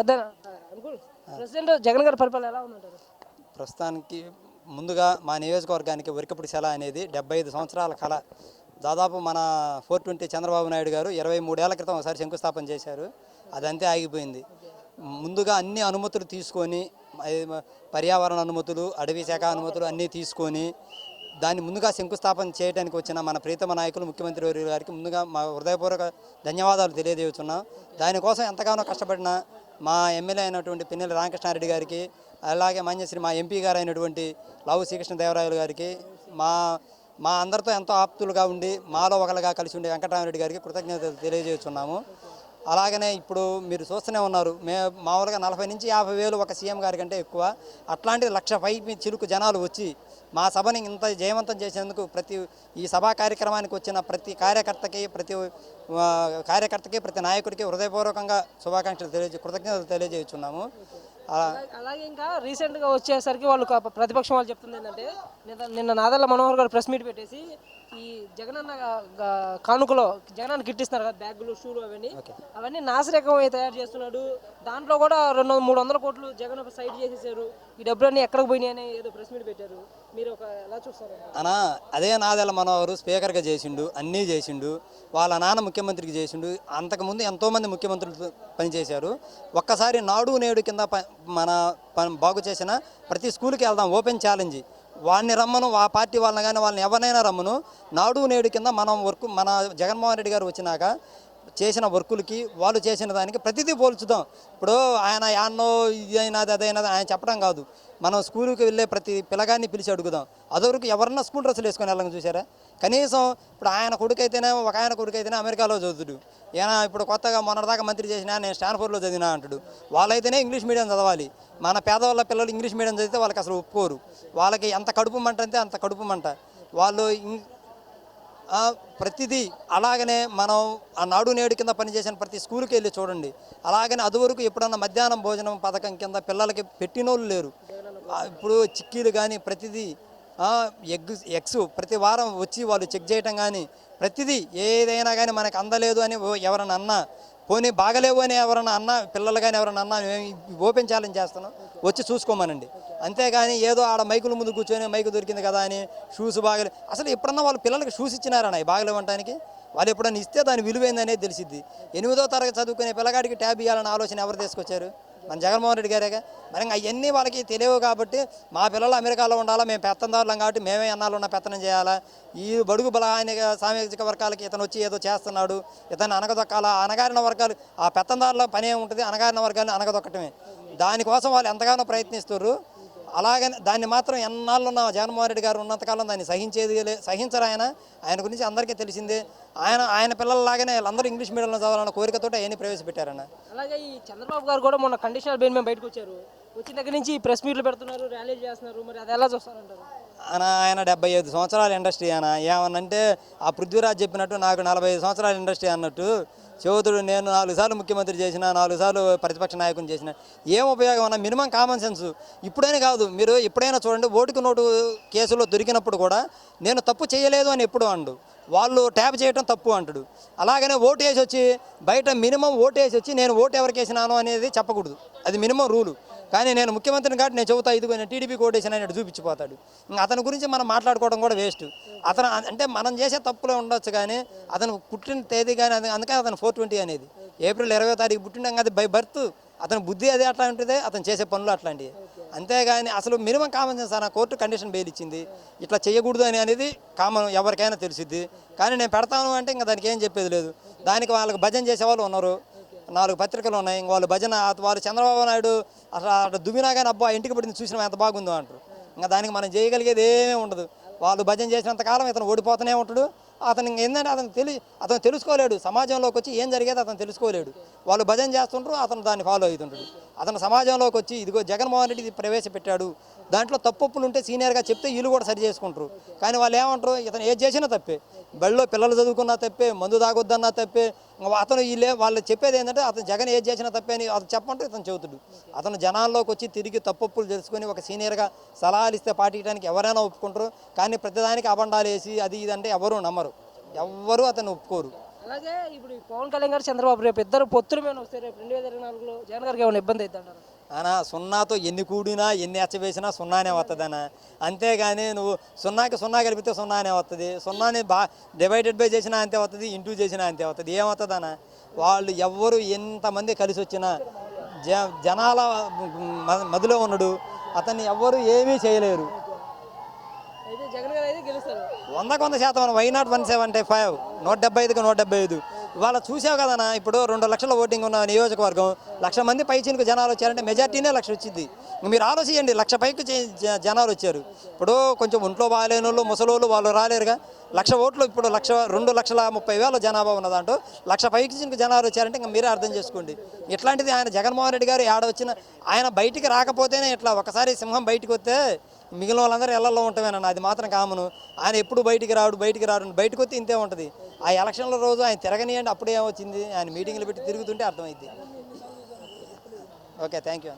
పెద్ద ప్రెసిడెంట్ జగన్ గారి పరిపాలన ఎలా ఉందంటారు? ప్రస్తుతానికి ముందుగా మా నియోజకవర్గానికి ఉరికపుడి సెల అనేది డెబ్బై ఐదు సంవత్సరాల కళ. దాదాపు మన ఫోర్ ట్వంటీ చంద్రబాబు నాయుడు గారు ఇరవై మూడేళ్ళ క్రితం ఒకసారి శంకుస్థాపన చేశారు. అదంతే ఆగిపోయింది. ముందుగా అన్ని అనుమతులు తీసుకొని పర్యావరణ అనుమతులు అడవి శాఖ అనుమతులు అన్నీ తీసుకొని దాన్ని ముందుగా శంకుస్థాపన చేయడానికి వచ్చిన మన ప్రీతమ నాయకులు ముఖ్యమంత్రి వర్గారికి గారికి ముందుగా మా హృదయపూర్వక ధన్యవాదాలు తెలియజేస్తున్నాం. దానికోసం ఎంతగానో కష్టపడిన మా ఎమ్మెల్యే అయినటువంటి పిన్నెల రామకృష్ణారెడ్డి గారికి అలాగే మాన్యశ్రీ మా ఎంపీ గారు అయినటువంటి లావు శ్రీకృష్ణదేవరాయలు గారికి మా మా అందరితో ఎంతో ఆప్తులుగా ఉండి మాలో ఒకలుగా కలిసి ఉండే వెంకటరామరెడ్డి గారికి కృతజ్ఞతలు తెలియజేస్తున్నాము. అలాగనే ఇప్పుడు మీరు చూస్తూనే ఉన్నారు మే మామూలుగా నలభై నుంచి యాభై వేలు ఒక సీఎం గారి కంటే ఎక్కువ. అట్లాంటి లక్ష పై చిలుకు జనాలు వచ్చి మా సభని ఇంత జయవంతం చేసేందుకు ప్రతి ఈ సభా కార్యక్రమానికి వచ్చిన ప్రతి కార్యకర్తకి ప్రతి కార్యకర్తకి ప్రతి నాయకుడికి హృదయపూర్వకంగా శుభాకాంక్షలు తెలియజే కృతజ్ఞతలు తెలియజేస్తున్నాము. అలాగే ఇంకా రీసెంట్గా వచ్చేసరికి వాళ్ళు ప్రతిపక్షం వాళ్ళు చెప్తుంది ఏంటంటే నిన్న నిన్న నాదల్ల మనోహర్ గారు ప్రెస్ మీట్ పెట్టేసి ఈ జగనన్న కానుకలో జగనన్న కిట్టిస్తున్నారు కదా బ్యాగులు షూలు అవన్నీ. అవన్నీ నాసిరకం తయారు చేస్తున్నాడు. దాంట్లో కూడా రెండు మూడు వందల కోట్లు జగన్ సైడ్ చేసేసారు. ఈ డబ్బులన్నీ ఎక్కడికి పోయినాయి అని ఏదో ప్రెస్ మీట్ పెట్టారు. మీరు ఒక ఎలా చూస్తారు? అనా అదే నాదెల మనోహరు స్పీకర్గా చేసిండు అన్నీ చేసిండు. వాళ్ళ నాన్న ముఖ్యమంత్రికి చేసిండు. అంతకుముందు ఎంతోమంది ముఖ్యమంత్రులు పనిచేశారు. ఒక్కసారి నాడు నేడు కింద మన బాగు చేసిన ప్రతి స్కూల్కి వెళ్దాం ఓపెన్ ఛాలెంజ్. వాడిని రమ్మను ఆ పార్టీ వాళ్ళని కానీ వాళ్ళని ఎవరినైనా రమ్మను. నాడు నేడు కింద మనం వర్క్ మన జగన్మోహన్ రెడ్డి గారు వచ్చినాక చేసిన వర్కులకి వాళ్ళు చేసిన దానికి ప్రతిదీ పోల్చుదాం. ఇప్పుడు ఆయన యాన్నో ఇది అయినది అదైనది ఆయన చెప్పడం కాదు. మనం స్కూల్కి వెళ్ళే ప్రతి పిల్లగాన్ని పిలిచి అడుగుదాం. అదొరకు ఎవరన్నా స్కూల్ డ్రెస్సులు వేసుకొని వెళ్ళని చూసారా కనీసం ఇప్పుడు ఆయన కొడుకైతేనే ఒక ఆయన కొడుకైతేనే అమెరికాలో చదువుతుడు. ఈయన ఇప్పుడు కొత్తగా మొన్నటిదాకా మంత్రి చేసిన నేను స్టాన్ఫోర్డ్లో చదివినా అంటాడు. వాళ్ళైతేనే ఇంగ్లీష్ మీడియం చదవాలి. మన పేదవాళ్ళ పిల్లలు ఇంగ్లీష్ మీడియం చదివితే వాళ్ళకి అసలు ఒప్పుకోరు. వాళ్ళకి ఎంత కడుపు మంట అంతే అంత కడుపు మంట. వాళ్ళు ఇం- ప్రతిదీ అలాగనే మనం ఆ నాడు నేడు కింద పనిచేసిన ప్రతి స్కూల్కి వెళ్ళి చూడండి. అలాగనే అదివరకు ఎప్పుడన్నా మధ్యాహ్నం భోజనం పథకం కింద పిల్లలకి పెట్టినోళ్ళు లేరు. ఇప్పుడు చిక్కీలు కానీ ప్రతిదీ ఎగ్ ఎగ్స్ ప్రతి వారం వచ్చి వాళ్ళు చెక్ చేయటం కానీ ప్రతిదీ ఏదైనా కానీ మనకు అందలేదు అని ఓ- ఎవరన్నా అన్నా పోనీ బాగలేవు అని ఎవరన్నా అన్నా పిల్లలు కానీ ఎవరైనా అన్నా మేము ఓపెన్ ఛాలెంజ్ చేస్తున్నాం. వచ్చి చూసుకోమనండి. అంతేగాని ఏదో ఆడ మైకుల ముందు కూర్చొని మైకు దొరికింది కదా అని షూస్ బాగలే. అసలు ఎప్పుడన్నా వాళ్ళు పిల్లలకి షూస్ ఇచ్చినారన్న బాగలేవంటానికి వాళ్ళు ఎప్పుడన్నా ఇస్తే దాని విలువైందనేది తెలిసిద్ది. ఎనిమిదో తరగతి చదువుకునే పిల్లగాడికి ట్యాబ్ ఇవ్వాలన్న ఆలోచన ఎవరు తీసుకొచ్చారు? మన జగన్మోహన్ రెడ్డి గారేగా? మరి అవన్నీ వాళ్ళకి తెలియవు కాబట్టి మా పిల్లలు అమెరికాలో ఉండాలా మేము పెత్తందారులం కాబట్టి మేమే అన్నాలు ఉన్న పెత్తనం చేయాలా? ఈ బడుగు బలహానిక సామాజిక వర్గాలకి ఇతను వచ్చి ఏదో చేస్తున్నాడు ఇతను అనగదొక్కాలా? అనగారిన వర్గాలు ఆ పెత్తందారుల పని ఉంటుంది అనగారిన వర్గాలను అనగదొక్కటమే. దానికోసం వాళ్ళు ఎంతగానో ప్రయత్నిస్తున్నారు అలాగని దాన్ని మాత్రం ఎన్నాళ్ళు ఉన్న జగన్మోహన్ రెడ్డి గారు ఉన్నంతకాలం దాన్ని సహించేది లే సహించరు ఆయన. ఆయన గురించి అందరికీ తెలిసిందే. ఆయన ఆయన పిల్లల్లాగానే వీళ్ళందరూ ఇంగ్లీష్ మీడియంలో చదవాలన్న కోరికతో ఆయన ప్రవేశపెట్టారన్న. అలాగే ఈ చంద్రబాబు గారు కూడా మొన్న కండిషనల్ బెయిల్ మేము బయటకు వచ్చారు. వచ్చిన దగ్గర నుంచి ప్రెస్ మీట్లు పెడుతున్నారు ర్యాలీలు చేస్తున్నారు. మరి అది ఎలా చూస్తారంటారు? ఆయన ఆయన డెబ్బై ఐదు సంవత్సరాల ఇండస్ట్రీ ఆయన ఏమనంటే ఆ పృథ్వీరాజ్ చెప్పినట్టు నాకు నలభై ఐదు సంవత్సరాల ఇండస్ట్రీ అన్నట్టు చౌదరుడు నేను నాలుగు సార్లు ముఖ్యమంత్రి చేసిన నాలుగు సార్లు ప్రతిపక్ష నాయకుని చేసిన. ఏం ఉపయోగం అన్న మినిమం కామన్ సెన్స్ ఇప్పుడైనా కాదు మీరు ఎప్పుడైనా చూడండి ఓటుకు నోటు కేసులో దొరికినప్పుడు కూడా నేను తప్పు చేయలేదు అని ఎప్పుడు అండు. వాళ్ళు ట్యాప్ చేయడం తప్పు అంటాడు. అలాగనే ఓటు వేసి వచ్చి బయట మినిమం ఓటు వేసి వచ్చి నేను ఓటు ఎవరికి వేసినాను అనేది చెప్పకూడదు. అది మినిమం రూలు. కానీ నేను ముఖ్యమంత్రిని కాబట్టి నేను చెబుతా ఇదిగో నేను టీడీపీ కోటేషన్ అని చూపించిపోతాడు. ఇంకా అతని గురించి మనం మాట్లాడుకోవడం కూడా వేస్ట్. అతను అంటే మనం చేసే తప్పులే ఉండొచ్చు కానీ అతను పుట్టిన తేదీ కానీ అందుకే అందుకని అతను ఫోర్ ట్వంటీ అనేది. ఏప్రిల్ ఇరవై తారీఖు పుట్టిన అది బై బర్త్. అతని బుద్ధి అది అట్లా ఉంటుంది అతను చేసే పనులు అట్లాంటివి. అంతేగాని అసలు మినిమం కామన్ సెన్స్ అన్న కోర్టు కండిషన్ బెయిల్ ఇచ్చింది. ఇట్లా చేయకూడదు అని అనేది కామన్ ఎవరికైనా తెలిసిద్ది. కానీ నేను పెడతాను అంటే ఇంకా దానికి ఏం చెప్పేది లేదు. దానికి వాళ్ళకి భజన చేసే వాళ్ళు ఉన్నారు. నాలుగు పత్రికలు ఉన్నాయి. ఇంక వాళ్ళు భజన వాళ్ళు చంద్రబాబు నాయుడు అసలు అట్లా దుమినా కానీ అబ్బా ఇంటికి పడింది చూసినా ఎంత బాగుందో అంటారు. ఇంకా దానికి మనం చేయగలిగేది ఏమీ ఉండదు. వాళ్ళు భజన చేసినంత కాలం ఇతను ఓడిపోతూనే ఉంటాడు. అతను ఏంటంటే అతను తెలి అతను తెలుసుకోలేడు. సమాజంలోకి వచ్చి ఏం జరిగేది అతను తెలుసుకోలేడు. వాళ్ళు భజన చేస్తుంటారు అతను దాన్ని ఫాలో అవుతుంటాడు. అతను సమాజంలోకి వచ్చి ఇదిగో జగన్మోహన్ రెడ్డి ఇది ప్రవేశపెట్టాడు. దాంట్లో తప్పులు ఉంటే సీనియర్గా చెప్తే వీళ్ళు కూడా సరి చేసుకుంటారు. కానీ వాళ్ళు ఏమంటారు? ఇతను ఏది చేసినా తప్పే. బడిలో పిల్లలు చదువుకున్నా తప్పే మందు తాగొద్దన్నా తప్పే. అతను వీళ్ళే వాళ్ళు చెప్పేది ఏంటంటే అతను జగన్ ఏది చేసినా తప్పే అని అతను చెప్పంటే ఇతను చెబుతుడు. అతను జనాల్లోకి వచ్చి తిరిగి తప్పులు తెలుసుకొని ఒక సీనియర్గా సలహాలు ఇస్తే పాటించడానికి ఎవరైనా ఒప్పుకుంటారు. కానీ ప్రతిదానికి అబండాలు వేసి అది ఇది అంటే ఎవరు నమ్మరు. ఎవ్వరూ అతను ఒప్పుకోరు. అలాగే ఇప్పుడు పవన్ కళ్యాణ్ గారు చంద్రబాబు రేపు ఇద్దరు పొత్తులు మీద వస్తే రేపు రెండు వేల ఇరవై నాలుగులో జగన్ గారికి ఏమైనా ఇబ్బంది అవుతుంది అనా సున్నాతో ఎన్ని కూడినా ఎన్ని ఎచ్చవేసినా సున్నానే వస్తుందనా అంతేగాని నువ్వు సున్నాకి సున్నా కలిపితే సున్నానే వస్తుంది సున్నాని బా డివైడెడ్ బై చేసినా అంతే వస్తుంది ఇంటూ చేసినా అంతే వస్తుంది ఏమవుతుందనా వాళ్ళు ఎవ్వరు ఎంతమంది కలిసి వచ్చినా జ జనాల మదిలో ఉన్నాడు అతన్ని ఎవ్వరు ఏమీ చేయలేరు. వందకు వంద శాతం why not one seventy five నూట డెబ్బై ఐదుకి నూట డెబ్బై ఐదు. ఇవాళ చూసావు కదనా ఇప్పుడు రెండు లక్షల ఓటింగ్ ఉన్న నియోజకవర్గం లక్ష మంది పైచీనికి జనాలు వచ్చారంటే మెజార్టీనే లక్ష వచ్చింది. మీరు ఆలోచించండి లక్ష పైకి జ- జనాలు వచ్చారు. ఇప్పుడు కొంచెం ఒంట్లో బాగాలేని వాళ్ళు ముసలోళ్ళు వాళ్ళు రాలేరుగా. లక్ష ఓట్లు ఇప్పుడు లక్ష రెండు లక్షల ముప్పై వేల జనాభా ఉన్న దాంట్లో లక్ష పైకి జనాలు వచ్చారంటే ఇంకా మీరే అర్థం చేసుకోండి. ఇట్లాంటిది ఆయన జగన్మోహన్ రెడ్డి గారు ఏడ వచ్చిన ఆయన బయటికి రాకపోతేనే ఇట్లా ఒకసారి సింహం బయటకు వస్తే మిగిలిన వాళ్ళందరూ ఇళ్ళలో ఉంటామేనన్న అది మాత్రం కామను. ఆయన ఎప్పుడు బయటికి రాడు బయటికి రాడు బయటకు వస్తే ఇంతే ఉంటుంది. ఆ ఎలక్షన్ల రోజు ఆయన తిరగనియండి అప్పుడు ఏమొచ్చింది ఆయన మీటింగ్లు పెట్టి తిరుగుతుంటే అర్థమైంది ఓకే థ్యాంక్ యూ